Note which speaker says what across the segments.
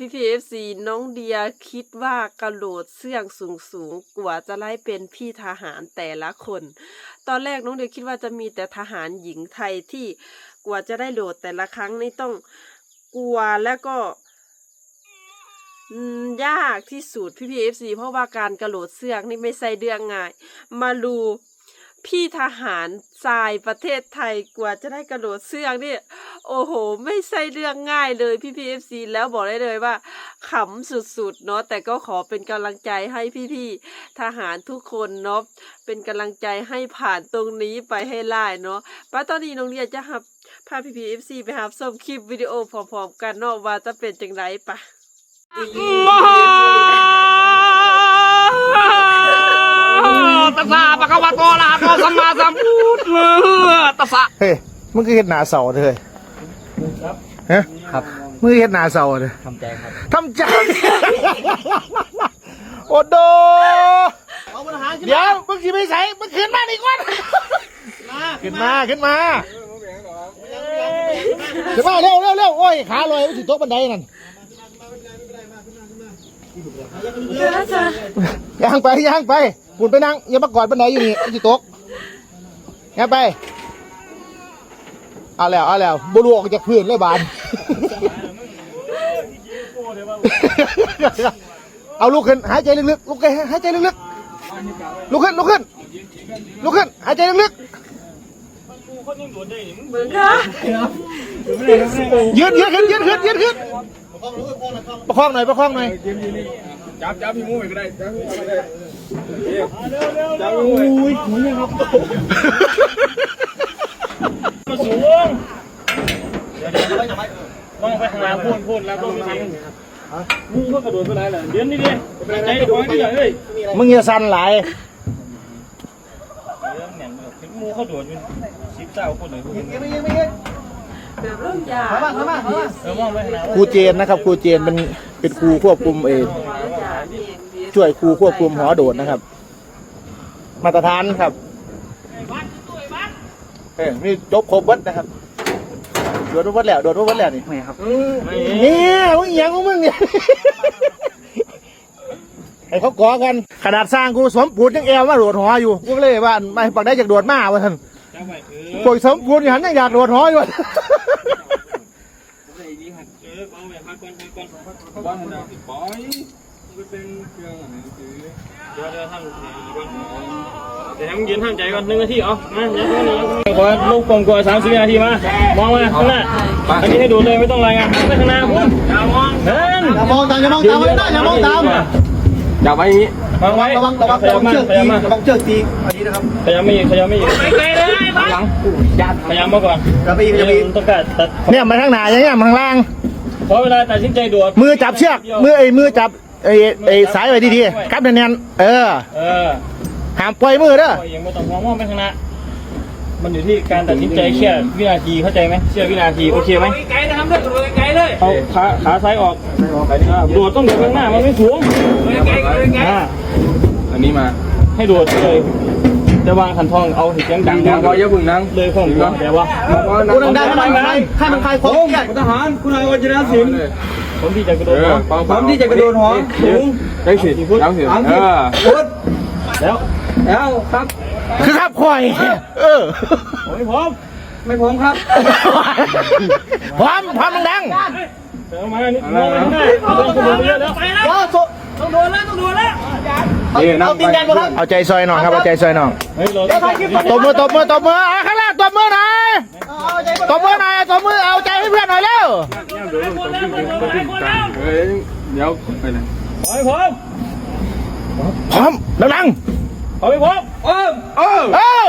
Speaker 1: พี่พีเอฟซีน้องเดียคิดว่ากระโดดเสื่องสูงสูงกว่าจะไล่เป็นพี่ทหารแต่ละคน ตอนแรกน้องเดียคิดว่าจะมีแต่ทหารหญิงไทยที่กว่าจะได้โดดแต่ละครั้งนี่ต้องกลัวแล้วก็ยากที่สุดพี่พีเอฟซีเพราะว่าการกระโดดเสื่องนี่ไม่ใช่เรื่องง่าย มาดู พี่ทหารทรายประเทศไทยกว่าจะได้กระโดดเสื่องนี่โอ้โห ไม่ใช่เรื่องง่ายเลยพี่พีเอฟซีแล้วบอกได้เลยว่าขำสุดๆเนาะแต่ก็ขอเป็นกำลังใจให้พี่ๆทหารทุกคนเนาะเป็นกำลังใจให้ผ่านตรงนี้ไปให้ได้เนาะป้าตอนนี้น้องเรียนจะหับพาพี่พีเอฟซีไปหับชมคลิปวิดีโอพร้อมๆกันเนาะว่าจะเป็นจังไรปะ
Speaker 2: ตัสสะปะคะวะโตอะระหะโตสัมมาสัมพุทธัสสะ
Speaker 3: เฮ้ยมึงคือเฮ็ดหนาเสาเลยฮะ
Speaker 2: ครับ
Speaker 3: มึงคือเฮ็ดหนาเสาเลย
Speaker 2: ทำใจครับ
Speaker 3: ทำใจโอ้โดเดี๋ยวมึงสิไปใส่มึงขึ้นมาดีกว่าขึ้นมาขึ้นมาขึ้นมาเร็วเร็วเร็วโอ้ยขาลอยไปถึงโต๊ะบันไดนั่นย่างไปย่างไป คุณไปนั่งอย่ามากอดบันไดอยู่นี่ที่ต๊ะย่างไป เอาแล้วเอาแล้วบุรุษออกจากพื้นเลยบาน เอาลุกขึ้นหายใจลึกๆลุกขึ้นหายใจลึกๆลุกขึ้นลุกขึ้นลุกขึ้นหายใจลึกๆยืนยืนขึ้นยืนขึ้นยืนขึ้นประคองหน่อยประคองหน่อย
Speaker 2: จับจับพี่มูไปก็ได้จับพี่มูไปก็ได้
Speaker 3: อุ้ยหมุนยังครับ
Speaker 2: สูงต้องไปข้างหน้าพูนพูนแล้วก็มีมึงก็กระโดดไปไหนล่ะเดี๋ยวนี้ดิใจเดี๋ยวก่อนนี่เฮ้ย
Speaker 3: มึงอย่าสั่นหลาย
Speaker 2: มูเขาโดดอยู่สิบเจ้าคนเลย
Speaker 1: แบบเริ่มยาก
Speaker 2: เออมองไปข้างหน้า
Speaker 3: ครูเจนนะครับครูเจนเป็นเป็นครูควบคุมเอง ช่วยครูควบคุมหอโดดนะครับ มาตรฐานครับเออนี่จบครบเวัดนะครับโดดวัดแล้วโดดวัดแล้วนี่
Speaker 2: ไม่ครับ
Speaker 3: เนี่ยมึงอหยังของมึงเนี่ยให้เขากอกันขนาดสร้างกูสมปูนยังแอวมาโดดหออยู่กูก็เลยว่าไม่ปักได้จากโดดมาวะท่าน
Speaker 2: จับไปเออ
Speaker 3: พวกสมปูนอย่างนั้นยังอยากโดดหออยู่วะ
Speaker 2: เออเอาไปพักก่อนพักก่อนบ้านเราปล่อยมัน เป็นเครื่องอะไรคือเดี๋ยวเดี๋ยวทำก่อนเดี๋ยวให้มึงยืนทำใจก่อนหนึ่งนาทีเอามาเดี๋ยวตรงนี้ขอลูกกลมกลัวสามสิบนาทีมามองมาข้างหน้าอันนี้ให้ดูเลยไม่ต้องรายงานไปข้างหน้าคุณอย่ามองเฮ้ย
Speaker 3: อย่ามองตามอย่ามองตามไว้นะอย่ามองตาม
Speaker 2: อย่าไว้อย่างนี้วางไว้
Speaker 3: ระวังระวัง
Speaker 2: ข
Speaker 3: ระ
Speaker 2: ยั
Speaker 3: วั
Speaker 2: บ
Speaker 3: ง
Speaker 2: มา
Speaker 3: เชือก
Speaker 2: ข
Speaker 3: ตี
Speaker 2: ยับมา
Speaker 3: ระวังเชือกตีอันนี้นะครับ
Speaker 2: ขยับไม่อีกขยับไม่อีกไปเลยหลังขยับมาก่อน
Speaker 3: อย่าไปอีกอย่าไปอีก
Speaker 2: ต้องการตัด
Speaker 3: เนี่ยมาทางหน้าอย่างเงี้ยมาข้างล่าง
Speaker 2: ขอเวลาตัดสินใจด่วน
Speaker 3: มือจับเชือกมือไอ้มือจับ ไอ้ไอ้สายไว้ดีๆครับแน่นๆเออ
Speaker 2: เออ
Speaker 3: ห้ามปล่อยมือเด้อ
Speaker 2: ปล่อยยังไม่ต้องมองมองไปข้างหน้ามันอยู่ที่การตัดสินใจแค่วินาทีเข้าใจไหมเชื่อวินาทีโอเคไหมไกลนะครับเด้อไกลเลยเอาขาขาซ้ายออกอ่าโดดต้องโดดข้างหน้ามันไม่สูงไกลไกล
Speaker 4: อันนี้มา
Speaker 2: ให้โดดเลยแต่วางขันทองเอาเสียงดัง
Speaker 4: ดังพอเยอะพึ่งนัง
Speaker 2: เลยของก่อนแต่ว่า
Speaker 3: กูดังๆให้มันให้มันคลายความเครียด
Speaker 2: ทหารคุณนายวัชรศิลป์ ผมที่จะกระโด
Speaker 4: เอ
Speaker 2: ด
Speaker 4: อพร้อมที่จะกระโดดหอสูง ได้สิยังสิเออ
Speaker 2: แล้ว
Speaker 4: แล้วครับ
Speaker 3: คือครับคอยเออ
Speaker 2: โอ้ยพร้อม
Speaker 4: ไม่พร้อมครับ
Speaker 3: พร้อมพร้อมดัง
Speaker 2: เดี๋ยวมานิดมองไปข้างหน้าต้องกระโดดเยอะแล้ว
Speaker 3: ๆว้าวโซ
Speaker 4: นี่นั่งไป
Speaker 3: เอาใจซอยหน่องครับเอาใจซอยหน่อง
Speaker 2: เฮ้ยเรา
Speaker 3: ตบมือตบมือตบมือเอาข้างล่างตบมือหน่อยตบมือหน่อยตบมือเอาใจให้เพื่อนหน่อยเร็ว
Speaker 4: เฮ้ยเดี๋ยวไปเลย
Speaker 2: พร้อมพร้อม
Speaker 3: พร้อมดัง
Speaker 2: พร้อมไม่พร้อม
Speaker 4: เออเออ
Speaker 3: ๆเออ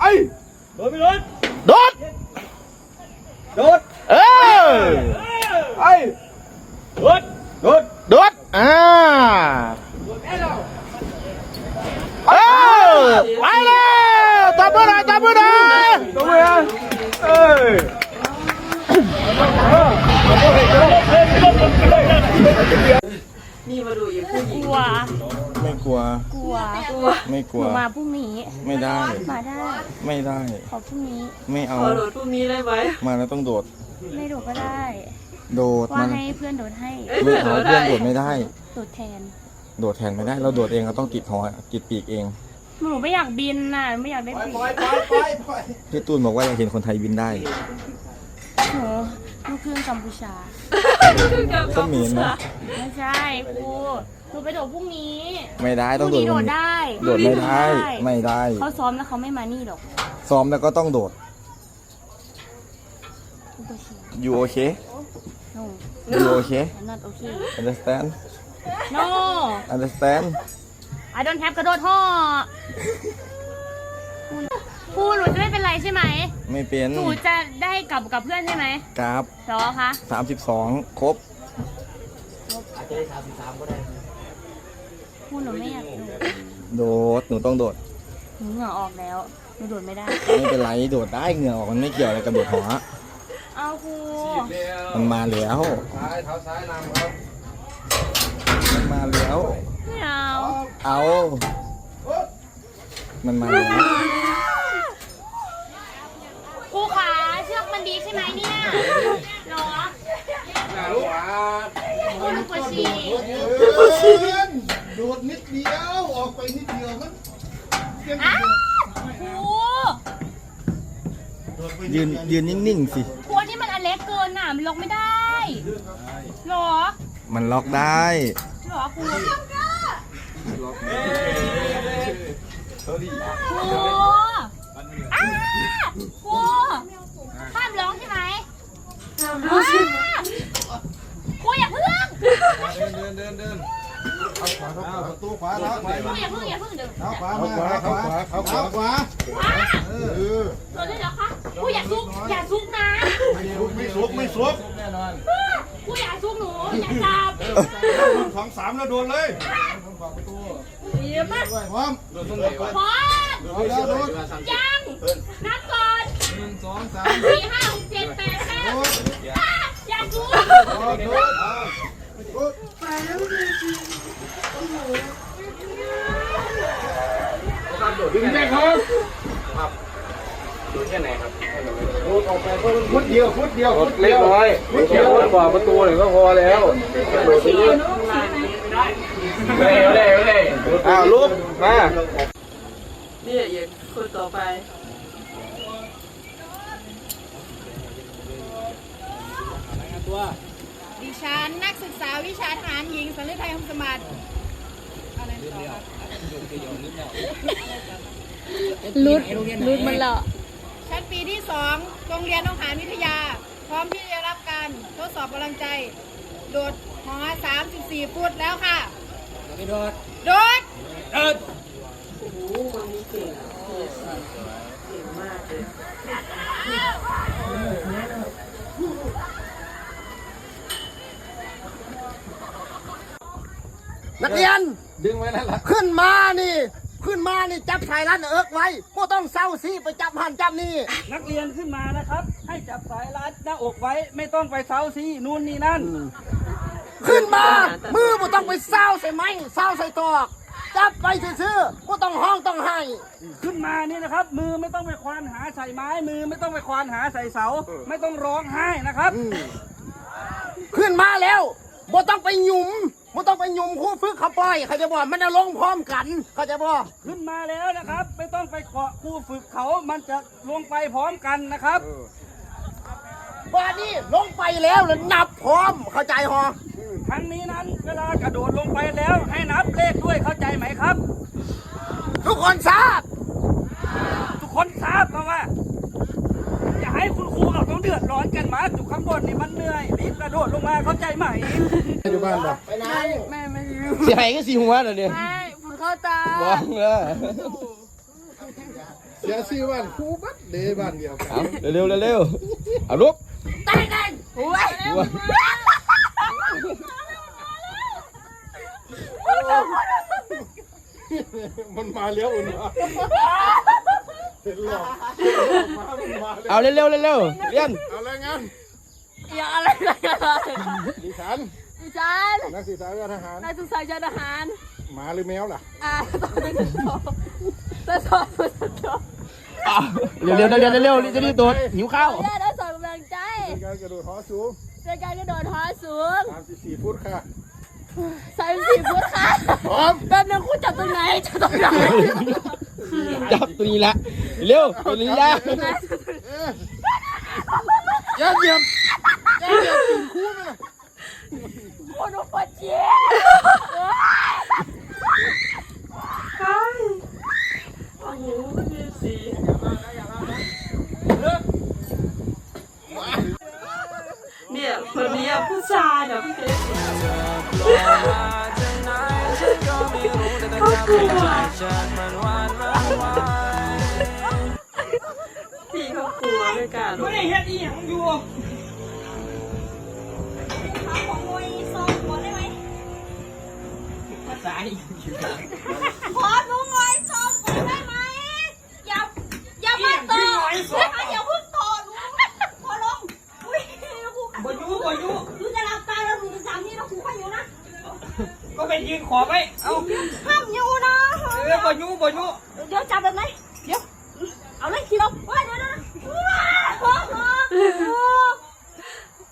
Speaker 4: ไอ้
Speaker 2: โดดไปโดด
Speaker 3: โดด
Speaker 4: โดด
Speaker 3: เออ
Speaker 4: ไอ้
Speaker 2: โดด
Speaker 4: โดด
Speaker 3: โดดอ่า เออไปแล้วตบมือหน่อยตบมือหน่อย
Speaker 4: ตรงไหนอะเอ้ย
Speaker 1: นี่มาดูอีกผู้หญิง
Speaker 5: กลัว
Speaker 4: ไม่กลัว
Speaker 5: กลัว
Speaker 4: ไม่กลัว
Speaker 5: มาพรุ่งนี้
Speaker 4: ไม่ได้
Speaker 5: มาได้
Speaker 4: ไม่ได้
Speaker 5: ขอพรุ่งนี้
Speaker 4: ไม่เอา
Speaker 1: ขอโดดพรุ่งนี้ได้ไหม
Speaker 4: มาแล้วต้องโดด
Speaker 5: ไม่โดูก็ได้
Speaker 3: โดด
Speaker 5: ว่าให้เพื่อนโดดให้
Speaker 3: ไม่เอาเพื่อนโดดไม่ได้
Speaker 5: โดดแทน
Speaker 3: โดดแทนไม่ได้ เราโดดเองเราต้องติดหอติดปีกเอง
Speaker 5: หนูไม่อยากบินน่ะ ไม่อยากได้บิน
Speaker 3: พี่ตูนบอกว่าอยากเห็นคนไทยบินได้
Speaker 5: หนูลูกครึ่งกัมพูชา
Speaker 3: ก็เหม็นนะ
Speaker 5: ไม่ใช่ครูหนูไปโดดพรุ่งนี้
Speaker 3: ไม่ได้
Speaker 5: พ
Speaker 3: ต้อ
Speaker 5: รุ่
Speaker 3: ง
Speaker 5: ง
Speaker 3: โดด
Speaker 5: นี้โดดได้
Speaker 3: โดดไม่ได้ ไม่ได้
Speaker 5: เขาซ้อมแล้วเขาไม่มานี่หรอก
Speaker 3: ซ้อมแล้วก็ต้องโดด
Speaker 5: อุปชี
Speaker 3: you okay
Speaker 5: no
Speaker 3: you okay
Speaker 5: I'm not okay
Speaker 3: understand
Speaker 5: no
Speaker 3: understand
Speaker 5: I don't have กระโดดห่อครูหนูจะไม่เป็นไรใช่ไหม
Speaker 3: ไม่เป็น
Speaker 5: หนูจะได้กลับกับเพื่อนใช่ไหม
Speaker 3: กราฟ
Speaker 5: เหรอคะ
Speaker 3: 32ครบ
Speaker 5: ครูหนูไม่อยากโดด
Speaker 3: โดดหนูต้องโดด
Speaker 5: หนูเหงื่อออกแล้วหนูโดดไม่ได้
Speaker 3: ไม่เป็นไรโดดได้เหงื่อออกมันไม่เกี่ยวอะไรกับโดดหอ
Speaker 5: เอาครู
Speaker 3: มันมาแล้ว
Speaker 4: ซ้ายเท้าซ้ายนำครับ
Speaker 3: มันมาแล้ว
Speaker 5: ไม่เอา
Speaker 3: เอา มันมาแล้ว
Speaker 5: ครูขาเชือกมันดีใช่ไหมเนี่ยเหรอ
Speaker 4: ลูกขวา
Speaker 5: ครูหนูปวดฉี่
Speaker 6: โดดนิดเดียว ออกไปนิดเดียวมัน
Speaker 5: อ้าวครู
Speaker 3: ยืนยืนนิ่งๆสิ
Speaker 5: ครูนี่มันอันเล็กเกินน่ะมันล็อกไม่ได้เหรอ
Speaker 3: มันล็อกได้
Speaker 5: เหรอครูครูอ้าครูห้ามร้องใช่ไหมอ้าครูอย่าเพิ่ง
Speaker 4: เดินเดินเดิน
Speaker 6: ประตูขวาเท้าขวา
Speaker 5: ครูอย่าเพิ่งอย่าเพิ่งเดี๋ยว
Speaker 6: เท้าขวามาเท้าขวาเท้าขวาขวา
Speaker 5: อ้า
Speaker 6: เออ
Speaker 5: โดนเลยเหรอคะครูอย่าซุกอย่าซุกนะ
Speaker 6: ไม่สุกไม่สุก
Speaker 4: แน่นอน
Speaker 5: ครูอย่าซุกหนูอย่าจับ
Speaker 6: สองสามแล้วโดนเลย
Speaker 5: เยี่ยมมาก
Speaker 6: พร้อม
Speaker 4: โดนต้นไหนก่อน
Speaker 5: พอด
Speaker 6: โดนแล้วโดน
Speaker 5: ยังนับก่อน
Speaker 4: หนึ่งสองสาม
Speaker 5: สี่ห้าหกเจ็ดแปดเก้าอะอย่าซุก
Speaker 6: โดนโดน
Speaker 4: ดึงแจ้งครับครับดูแค่ไหนครับ
Speaker 6: โดนออกไปเพราะมัน ฟุตเดียวฟุตเดียวฟุต
Speaker 4: เล็
Speaker 6: เดี
Speaker 4: ก
Speaker 6: ยว
Speaker 4: น้อยไม่เกี่ยวกว่าประตูหนึ่งก็พอแล้วเร็วเร็วเร็วอ้าวลุกมา
Speaker 1: เนี่ยอย่างคนต่อไป
Speaker 7: ดิฉันนักศึกษาวิชาทหารหญิงสัญญาไทยคำสมัติอะไรต่อครับลุดลุดมันเหรอ ชั้นปีที่สองโรงเรียนองหารวิทยา พร้อมที่จะรับการทดสอบกำลังใจ โดดหอ 34 ฟุตแล้วค่ะโดดโดด
Speaker 1: โอ้โหคนนี้เก่งเก่งเก่งมากเลย
Speaker 6: นักเรียน
Speaker 4: ดึงไว้นั่นแหละ
Speaker 6: ขึ้นมานี่ ขึ้นมานี่จับสายรัดเอิกไว้ก็ต้องเศร้าสิไปจับหันจับนี่
Speaker 8: นักเรียนขึ้นมานะครับ ให้จับสายรัดหน้าอกไว้ไม่ต้องไปเซาซีนู่นนี่นั่น
Speaker 6: ขึ้นมา มือบ่ต้องไปเศร้าใส่ไม้เศร้าใส่ตอกจับไปซื่อๆก็ต้องห้องต้องให้
Speaker 8: ขึ้นมานี่นะครับ มือไม่ต้องไปควานหาใส่ไม้ มือไม่ต้องไปควานหาใส่เสา ไม่ต้องร้องไห้นะครับ
Speaker 6: ขึ้นมาแล้วบ่ต้องไปหยุม บ่ต้องไปหยุมคู่ฝึกเขาปล่อยเขาจะบอกมันจะลงพร้อมกันเขาจะบอก
Speaker 8: ขึ้นมาแล้วนะครับ ไม่ต้องไปเกาะครูฝึกเขามันจะลงไปพร้อมกันนะครับ
Speaker 6: ว่านี่ลงไปแล้วแล้วนับพร้อมเข้าใจหอ
Speaker 8: ครั้งนี้นั้น เวลากระโดดลงไปแล้ว ให้นับเลขด้วยเข้าใจไหมครับ
Speaker 6: ทุกคนทราบ
Speaker 8: ทุกคนทราบมาว่าอย่าให้คุณครูเราต้องเดือดร้อนกันมาอยู่ข้างบนนี่มันเหนื่อยรีบกระโดดลงมาเข้าใจไหม
Speaker 6: อยู่บ้านปะ
Speaker 7: แม่ไม่อยู่
Speaker 3: เสียหายก็สีหัวเดี๋ยวนี้
Speaker 7: ไม่ฝุ่นเข้าตา
Speaker 3: บ้องเลย
Speaker 6: เสียชื่อบ้านครูบัดเดบ้านเดียวกัน
Speaker 3: เอาเร็วๆเร็วๆเอาลุก
Speaker 6: มันมาเลี้ยวอุ่นวะเห็นหรอมามันมาแล้ว
Speaker 3: เอาเร็วๆเร็วๆเรียน
Speaker 6: เอาอะไรงั้น
Speaker 7: อย่าอะไรเลย
Speaker 6: ดิฉัน
Speaker 7: ดิฉัน
Speaker 6: นักศึกษาวิชาทหาร
Speaker 7: นักศึกษาชาทหาร
Speaker 6: หมาหรือแมวล่ะ
Speaker 7: อ่าต้องเป็นสอบจะสอบจะสอบ
Speaker 3: เร็วๆเร็วๆเร็วๆจะรีบโดดหิวข้าว
Speaker 7: ได้แล้วสอบกำลังใจ
Speaker 6: เป็นการกระโดดหอสูง
Speaker 5: ในการกระโดดหอสูง
Speaker 3: สามสิบสี่ฟุตค่ะ
Speaker 5: สามสี่ฟุตค่ะ
Speaker 3: พร้อม
Speaker 5: แป๊บนึงคุณจับตรงไหนจับตรงไหน
Speaker 3: จับตัวนี้ละเร็วตัวนี้ละอย่าเหยียบอย่าเหยียบตีนคู่มันนะ
Speaker 5: คุณดู ปวดเจี๊ย
Speaker 1: โอ้โหพี่เนี่ยคนนี้ผู้ชายนะพี่เพชรเขากลัวพี่เขากลัวไม่กล้าล
Speaker 8: ไม่ได้เฮ็ดอีหยังอยู่
Speaker 5: ซ้า
Speaker 8: อีหยังอยู่
Speaker 5: ขอหนูมวยซองก่อนได้ไหมอย่าอย่ามาต่อนะคะอย่าเพิ่งต่อหนูขอลงอุ้ยครู
Speaker 8: บอยู่บอยู่
Speaker 5: หนูจะหลับตาแล้วหนูจะจำนี่นะครูขอยู่นะ
Speaker 8: ก็เป็นยืนขอไปเอา
Speaker 5: ห้ามอยู่นะ
Speaker 8: เออบอยู่บอยู่
Speaker 5: เดี๋ยวจับแบบไหนเดี๋ยว เอาเลยขี่ลงว้ายเดี๋ยวนะ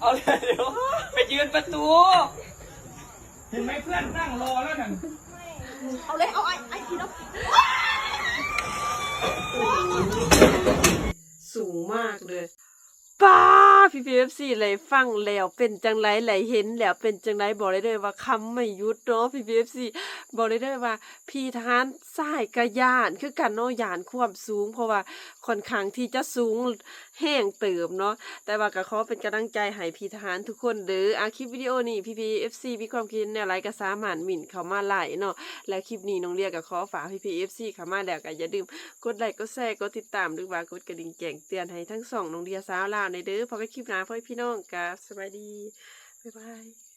Speaker 8: เอาเลยเดี๋ยวไปยืนประตู เห็นไหมเพื่อนนั่งรอแล้วนั่น
Speaker 5: เอาเลยเอาไอ้ไอ้ขี่ลง
Speaker 1: สูงมากเลย ป้าพี่พีเอฟซีเลยฟังแล้วเป็นจังไรไหลเห็นแล้วเป็นจังไรบอกเลยเด้อว่าคำไม่ยุดเนาะพี่พีเอฟซีบอกเลยเด้อว่า พี่ทหารสายกระยานคือกันเนาะยานความสูง เพราะว่าค่อนข้างที่จะสูงแห้งเติมเนาะแต่ว่าก็ขอเป็นกำลังใจให้พี่ทหารทุกคนเด้ออาคลิปวิดีโอนี้พี่พีเอฟซีมีความคิดแนวไรก็สามารถหมิ่นเข้ามาไล่เนาะแล้วคลิปนี้น้องเรียกก็ขอฝากพี่พีเอฟซีเข้ามาแล้วก็อย่าลืมกดไลค์กดแชร์กดติดตามหรือว่ากดกระดิ่งแจ้งเตือนให้ทั้งสองน้องเดียสาวลาในเด้อพอกันคลิปหน้าพ่อพี่น้องกับสบายดี บ๊ายบาย